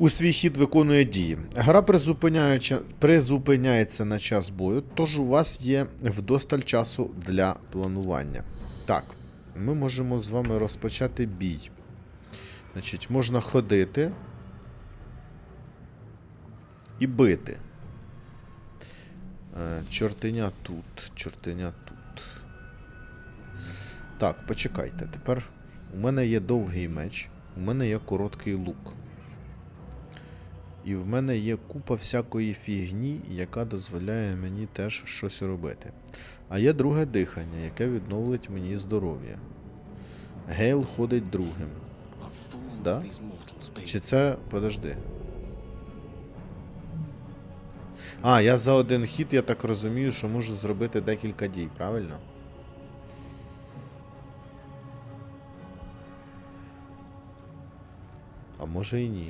у свій хід виконує дії. Гра призупиняється на час бою, тож у вас є вдосталь часу для планування. Так, ми можемо з вами розпочати бій. Значить, можна ходити і бити. Е, Чортеня тут, чортеня тут. Так, почекайте. Тепер у мене є довгий меч, у мене є короткий лук. І в мене є купа всякої фігні, яка дозволяє мені теж щось робити. А є друге дихання, яке відновить мені здоров'я. Гейл ходить другим. Да? Чи це. Подожди. А, я за один хід, я так розумію, що можу зробити декілька дій, правильно? А може і ні.